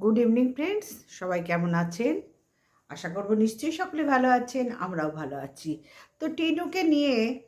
Good evening friends সবাই কেমন আছেন? আশা করব নিশ্চয়ই সকলে ভালো আছেন, আমরাও ভালো আছি। তো টিনুকে নিয়ে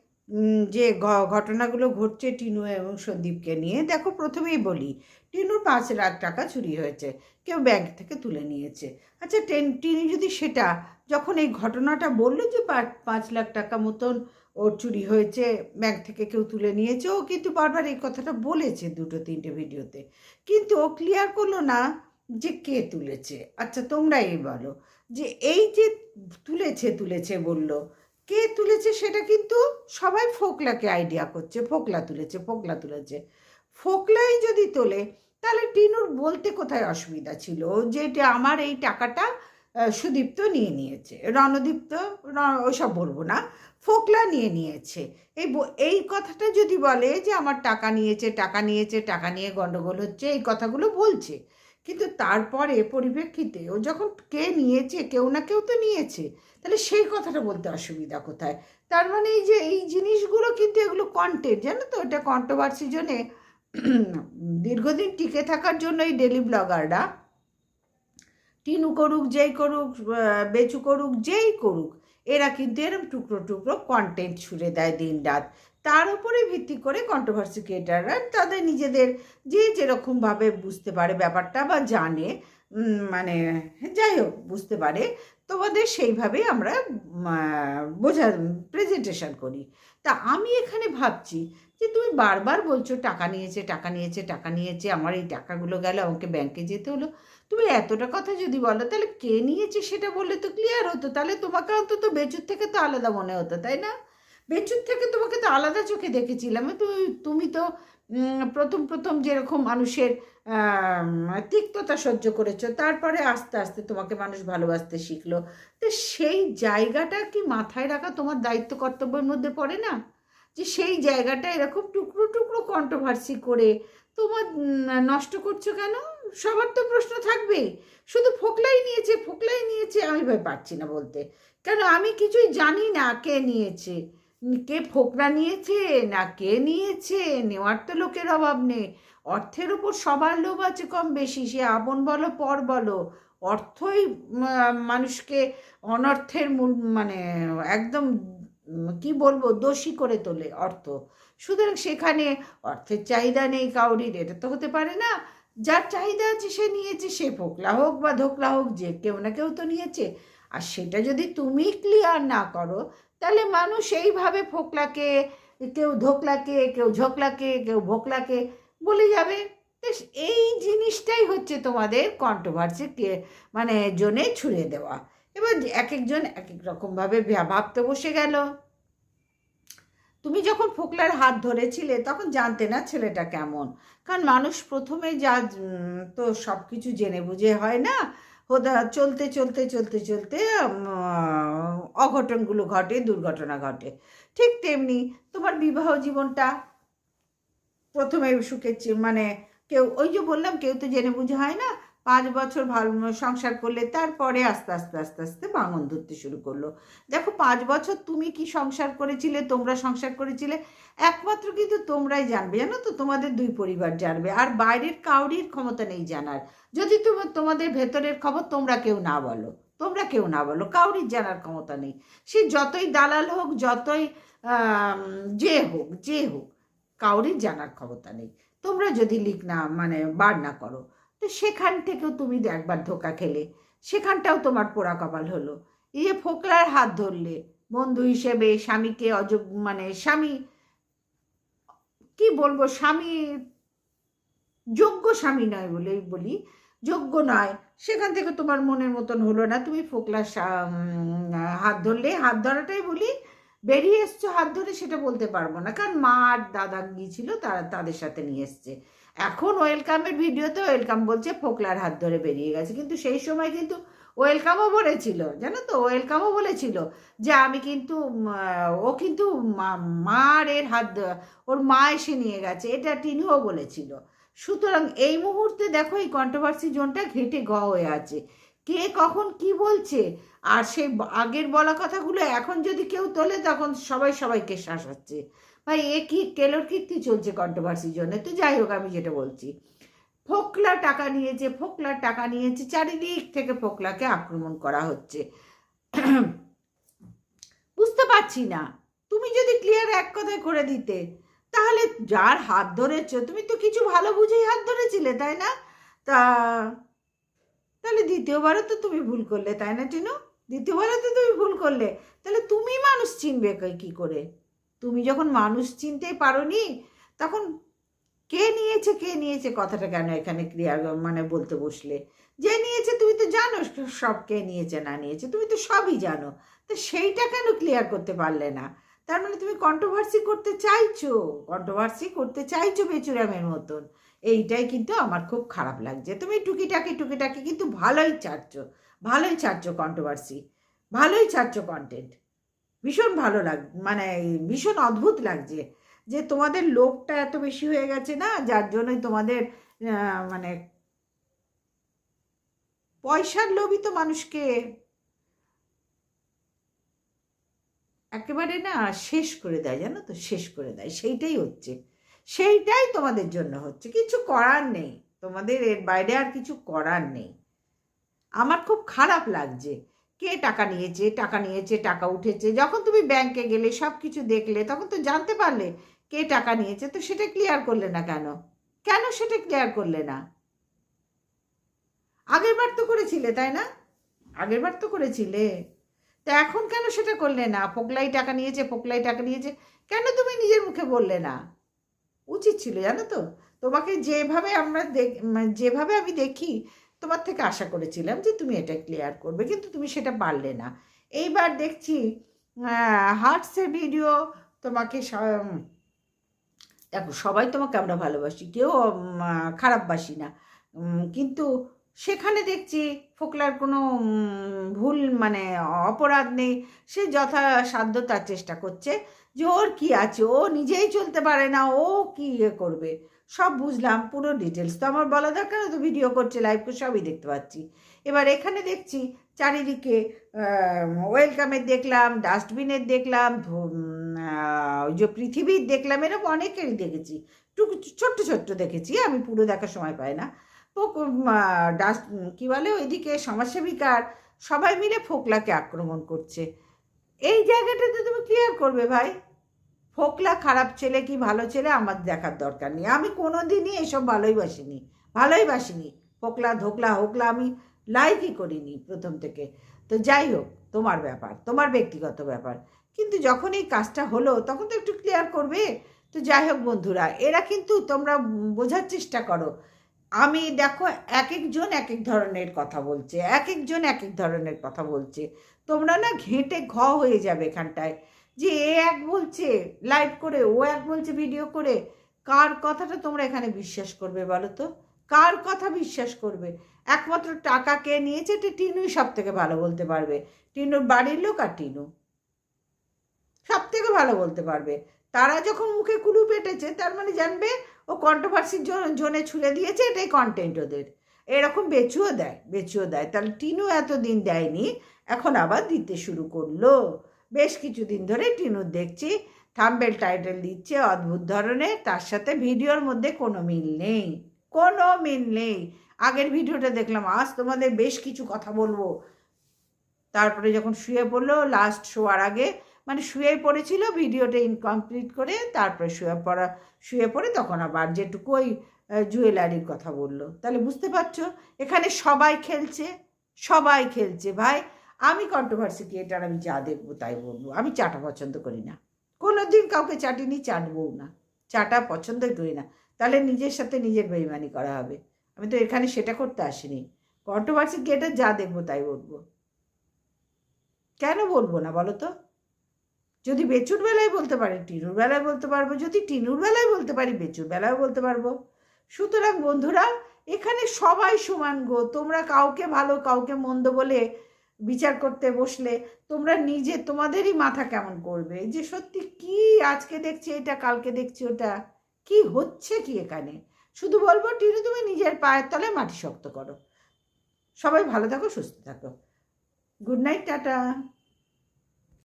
যে ঘটনাগুলো ঘটছে টিনু এবং সন্দীপকে নিয়ে, দেখো প্রথমেই বলি, টিনুর পাঁচ লাখ টাকা চুরি হয়েছে, কেউ ব্যাংক থেকে তুলে নিয়েছে। আচ্ছা টেন, টিনু যদি সেটা যখন এই ঘটনাটা বলল যে পাঁচ- লাখ টাকা মতন ওর চুরি হয়েছে, ব্যাংক থেকে কেউ তুলে নিয়েছে, ও কিন্তু বারবার এই কথাটা বলেছে দুটো, তিনটে ভিডিওতে। কিন্তু ও ক্লিয়ার করল না যে কে তুলেছে? আচ্ছা তোমরাই বলো। যে এই যে তুলেছে তুলেছে বলল, কে তুলেছে সেটা কিন্তু সবাই ফোকলাকে আইডিয়া করছে। ফোকলা তুলেছে ফোকলা তুলেছে। ফোকলাই যদি তোলে, তাহলে টিনুর বলতে কোথায় অসুবিধা ছিল? যে এটা আমার এই টাকাটা সুদীপ্ত নিয়ে নিয়েছে। রণদীপ্ত ওসব বলব না। ফোকলা নিয়ে নিয়েছে। এই এই কথাটা যদি বলে যে আমার টাকা নিয়েছে টাকা নিয়েছে, টাকা নিয়ে গন্ডগোল হচ্ছে, এই কথাগুলো বলছে। কিন্তু তারপরে পরিপ্রেক্ষিতে ও যখন কে নিয়েছে, কেউ না কেউ তো নিয়েছে, তাহলে সেই কথাটা বলতে অসুবিধা কোথায়? তার মানে এই যে, এই জিনিসগুলো কিন্তু এগুলো কন্টেন্ট জানো তো? এটা কন্ট্রোভার্সির জন্যে দীর্ঘদিন টিকে থাকার জন্য এই ডেলি ব্লগাররা টিনু করুক, যেই করুক বেচু করুক, যেই করুক, এরা কিন্তু এরম টুকরো টুকরো কন্টেন্ট ছুড়ে দেয় দিন রাত। তার উপরে ভিত্তি করে কন্ট্রোভার্সি ক্রিয়েটাররা তাদের নিজেদের যে যেরকমভাবে বুঝতে পারে ব্যাপারটা বা জানে মানে যাই হোক, বুঝতে পারে, তোমাদের সেইভাবেই আমরা বোঝা প্রেজেন্টেশন করি। তা আমি এখানে ভাবছি যে তুমি বারবার বলছো টাকা নিয়েছে টাকা নিয়েছে টাকা নিয়েছে, আমার এই টাকাগুলো গেল, আমাকে ব্যাংকে যেতে হলো। তুমি এতটা কথা যদি বলো, তাহলে কে নিয়েছে সেটা বললে তো ক্লিয়ার হতো। তাহলে তোমাকে অন্তত বেচুর থেকে তো আলাদা মনে হতো, তাই না? বেচুর থেকে তোমাকে তো আলাদা চোখে দেখেছিলাম। তুমি তুমি তো প্রথম প্রথম যেরকম মানুষের তিক্ততা সহ্য করেছ, তারপরে আস্তে আস্তে তোমাকে মানুষ ভালোবাসতে শিখলো। তো সেই জায়গাটা কি মাথায় রাখা তোমার দায়িত্ব কর্তব্যের মধ্যে পড়ে না? যে সেই জায়গাটা এরকম টুকরো টুকরো কন্ট্রোভার্সি করে তোমার নষ্ট করছ কেন? সবার তো প্রশ্ন থাকবেই শুধু ফোকলাই নিয়েছে ফোকলাই নিয়েছে, আমি ভাই পারছি না বলতে। কেন আমি কিছুই জানি না কে নিয়েছে। কে ফোকরা নিয়েছে না কে নিয়েছে নেওয়ার তো লোকের অভাব নেই। অর্থের উপর সবার লোভ আছে কম বেশি, সে আপন বলো, পর বলো। অর্থই মানুষকে অনর্থের মূল মানে একদম কি বলব, দোষী করে তোলে অর্থ। সুতরাং সেখানে অর্থের চাহিদা নেই কাউরির, এটা তো হতে পারে না। যার চাহিদা আছে সে নিয়েছে, সে ফোকলা হোক বা ধোকলা হোক, যে কেউ না কেউ তো নিয়েছে। আর সেটা যদি তুমি ক্লিয়ার না করো তাহলে মানুষ এইভাবে ফোকলাকে, কেউ ধোকলাকে, কেউ ঝোকলাকে, কেউ ভোকলাকে বলে যাবে। এই জিনিসটাই হচ্ছে তোমাদের কন্ট্রোভার্সি মানে জনে ছুড়ে দেওয়া। এবার এক একজন এক এক রকমভাবে ভাবতে বসে গেল। তুমি যখন ফোকলার হাত ধরেছিলে তখন জানতে না ছেলেটা কেমন? কারণ মানুষ প্রথমে যা তো সব কিছু জেনে বুঝে হয় না। হোদা চলতে চলতে চলতে চলতে অঘটনগুলো ঘটে, দুর্ঘটনা ঘটে। ঠিক তেমনি তোমার বিবাহ জীবনটা প্রথমে সুখের মানে কেউ, ওই যে বললাম, কেউ তো জেনে বুঝে হয় না পাঁচ বছর ভালো সংসার করলে তারপরে আস্তে আস্তে আস্তে আস্তে ভাঙন ধরতে শুরু করল। দেখো, পাঁচ বছর তুমি কি সংসার করেছিলে, তোমরা সংসার করেছিলে, একমাত্র কিন্তু তোমরাই জানবে, জানো তো? তোমাদের দুই পরিবার জানবে, আর বাইরের কাউরির ক্ষমতা নেই জানার। যদি তোমার তোমাদের ভেতরের খবর তোমরা কেউ না বলো, তোমরা কেউ না বলো, কাউরির জানার ক্ষমতা নেই। সে যতই দালাল হোক, যতই যে হোক যে হোক, কাউরির জানার ক্ষমতা নেই। তোমরা যদি লিক না মানে বার না করো। তো সেখান থেকেও তুমি একবার ধোকা খেলে। সেখানটাও তোমার পোড়া কপাল হলো। এই যে ফোকলার হাত ধরলে, বন্ধু হিসেবে স্বামীকে অযোগ মানে স্বামী, কি বলব, স্বামী যোগ্য স্বামী নয় বলেই বলি, যোগ্য নয়। সেখান থেকে তোমার মনের মতন হলো না। তুমি ফোকলার হাত ধরলে, হাত ধরাটাই বলি, বেরিয়ে এসছো হাত ধরে সেটা বলতে পারব না। কারণ মা আর দাদা গিয়েছিল, তারা তাদের সাথে নিয়ে এসছে। এখন ওয়েলকামের ভিডিওতে ওয়েলকাম বলছে, ফোকলার হাত ধরে বেরিয়ে গেছে। কিন্তু সেই সময় কিন্তু ওয়েলকামও বলেছিল, জানো তো? ওয়েলকামও বলেছিল যে আমি কিন্তু ও কিন্তু মার এর হাত ওর মা এসে নিয়ে গেছে, এটা টিনুও বলেছিল। সুতরাং এই মুহূর্তে দেখো এই কন্ট্রোভার্সি জোনটা ঘেটে গ হয়ে আছে। কে কখন কি বলছে? আর সেই আগের বলা কথাগুলো এখন যদি কেউ তোলে, তখন সবাই সবাইকে শাসাচ্ছে। ভাই, এ কি, কেলোর কীর্তি চলছে কন্ট্রোভার্সির জন্য? তো যাই হোক, আমি যেটা বলছি। ফোকলা টাকা নিয়েছে, ফোকলা টাকা নিয়েছে, চারিদিক থেকে ফোকলাকে আক্রমণ করা হচ্ছে। বুঝতে পারছি না। তুমি যদি ক্লিয়ার এক কথায় করে দিতে, তাহলে যার হাত ধরেছ, তুমি তো কিছু ভালো বুঝেই হাত ধরেছিলে, তাই না? তা, তাহলে দ্বিতীয়বারও তো তুমি ভুল করলে, তাই না, টিনু? দ্বিতীয়বারও তো তুমি ভুল করলে। তাহলে তুমি মানুষ চিনবে কে- কি করে? তুমি যখন মানুষ চিনতেই পারোনি, তখন কে নিয়েছে কে নিয়েছে কথাটা কেন এখানে ক্লিয়ার মানে বলতে বসলে? যে নিয়েছে, তুমি তো জানো সব কে নিয়েছে, না নিয়েছে, তুমি তো সবই জানো। তো সেইটা কেন ক্লিয়ার করতে পারলে না? তার মানে তুমি কন্ট্রোভার্সি করতে চাইছো কন্ট্রোভার্সি করতে চাইছো বেচুরামের মতন। এইটাই কিন্তু আমার খুব খারাপ লাগছে। তুমি টুকিটাকি টুকিটাকি কিন্তু ভালোই চাচ্ছো ভালোই ছাড়ছো কন্ট্রোভার্সি ভালোই ছাড়ছো কন্টেন্ট ভীষণ ভালো লাগ মানে ভীষণ অদ্ভুত লাগছে যে তোমাদের লোভটা এত বেশি হয়ে গেছে না, যার জন্যই তোমাদের মানে পয়সার লোভই তো মানুষকে একেবারে না শেষ করে দেয়, জানো তো? শেষ করে দেয়, সেইটাই হচ্ছে। সেইটাই তোমাদের জন্য হচ্ছে। কিছু করার নেই। তোমাদের এর বাইরে আর কিছু করার নেই। আমার খুব খারাপ লাগছে। কে টাকা নিয়েছে টাকা নিয়েছে, টাকা উঠেছে, যখন তুমি ব্যাংকে গেলে সব কিছু দেখলে, তখন তো জানতে পারলে কে টাকা নিয়েছে, তো সেটা ক্লিয়ার করলে না কেন? কেন সেটা ক্লিয়ার করলে না? আগেরবার তো করেছিলে, তাই না? আগেরবার তো করেছিলে। তা এখন কেন সেটা করলে না? পোকলাই টাকা নিয়েছে পোকলাই টাকা নিয়েছে, কেন তুমি নিজের মুখে বললে না? উচিত ছিল, জানো তো? তোমাকে যেভাবে আমরা মানে যেভাবে আমি দেখি তোমার থেকে আশা করেছিলাম যে তুমি এটা ক্লিয়ার করবে, কিন্তু তুমি সেটা পারলে না। এইবার দেখছি হার্টসের ভিডিও তোমাকে দেখো, সবাই তোমাকে আমরা ভালোবাসি, কেউ খারাপবাসি না। কিন্তু সেখানে দেখছি ফোকলার কোনো ভুল মানে অপরাধ নেই। সে যথাসাধ্য তার চেষ্টা করছে যে ওর কী আছে? ও নিজেই চলতে পারে না, ও কী ইয়ে করবে? সব বুঝলাম, পুরো ডিটেলস তো আমার বলা দরকার তো ভিডিও করছে লাইভ সবই দেখতে পাচ্ছি। এবার এখানে দেখছি চারিদিকে ওয়েলকামের দেখলাম ডাস্টবিনের দেখলাম ওই যে পৃথিবীর দেখলাম, এরকম অনেকেরই দেখেছি। টুকু, ছোট্ট ছোট্ট দেখেছি, আমি পুরো দেখার সময় পাই না। ডাস্ট কী বলে ওইদিকে, সমাজসেবিকার সবাই মিলে ফোকলাকে আক্রমণ করছে। এই জায়গাটাতে তুমি ক্লিয়ার করবে ভাই? ফোকলা খারাপ ছেলে কি ভালো ছেলে আমার দেখার দরকার নেই। আমি কোনো দিনই এসব ভালোই বাসিনি ভালোই বাসিনি। ফোকলা ধোকলা হোকলা আমি লাইকই করিনি প্রথম থেকে। তো যাই হোক, তোমার ব্যাপার, তোমার ব্যক্তিগত ব্যাপার। কিন্তু যখন এই কাজটা হলো, তখন তো একটু ক্লিয়ার করবে। তো যাই হোক বন্ধুরা, এরা কিন্তু তোমরা বোঝার চেষ্টা করো। আমি দেখো এক একজন এক এক ধরনের কথা বলছে এক একজন এক এক ধরনের কথা বলছে। তোমরা না ঘেঁটে ঘ হয়ে যাবে এখানটায়। যে এ এক বলছে লাইভ করে, ও এক বলছে ভিডিও করে, কার কথাটা তোমরা এখানে বিশ্বাস করবে বলো তো? কার কথা বিশ্বাস করবে? একমাত্র টাকা কে নিয়েছে? এটা টিনুই সব থেকে ভালো বলতে পারবে। টিনুর বাড়ির লোক আর টিনু। সব থেকে ভালো বলতে পারবে। তারা যখন মুখে কুলু পেটেছে, তার মানে জানবে, ও কন্ট্রোভার্সির জোনে ছুড়ে দিয়েছে, এটাই কন্টেন্ট ওদের। এরকম বেচুও দেয় বেচুও দেয়। তাহলে টিনু এতদিন দেয়নি, এখন আবার দিতে শুরু করল। বেশ কিছুদিন ধরে টিনু দেখছি, থাম্বেল টাইটেল দিচ্ছে, অদ্ভুত ধরনের, তার সাথে ভিডিওর মধ্যে কোনো মিল নেই। কোনো মিল নেই। আগের ভিডিওটা দেখলাম, আজ তোমাদের বেশ কিছু কথা বলব। তারপরে যখন শুয়ে পড়ল লাস্ট শোয়ার আগে মানে শুয়ে পড়েছিল, ভিডিওটা ইনকমপ্লিট করে, তারপরে শুয়ে পড়া, শুয়ে পড়ে তখন আবার যেটুকু ওই জুয়েলারির কথা বলল। তাহলে বুঝতে পারছ? এখানে সবাই খেলছে সবাই খেলছে ভাই। আমি কন্ট্রোভার্সি ক্রিয়েটার আমি যা দেখব তাই বলব। আমি চাটা পছন্দ করি না। কোনো দিন কাউকে চাটিনি, চাটবও না। চাটা পছন্দই করি না। তাহলে নিজের সাথে নিজের বেইমানি করা হবে। আমি তো এখানে সেটা করতে আসিনি। কন্ট্রোভার্সি ক্রিয়েটার যা দেখব তাই বলব। কেন বলব না বলো তো? যদি বেচুর বেলায় বলতে পারি, টিনুর বেলায় বলতে পারব। যদি টিনুর বেলায় বলতে পারি, বেচুর বেলায় বলতে পারব। সুতরাং বন্ধুরা, এখানে সবাই সমান গো। তোমরা কাউকে ভালো, কাউকে মন্দ বলে বিচার করতে বসলে তোমরা নিজে, তোমাদেরই মাথা কেমন করবে? যে সত্যি কি আজকে দেখছি, এটা কালকে দেখছি, ওটা কি হচ্ছে কি এখানে? শুধু বলব, টিনু, তুমি নিজের পায়ের তলে মাটি শক্ত করো। সবাই ভালো থাকো, সুস্থ থাকো। Good night, tata.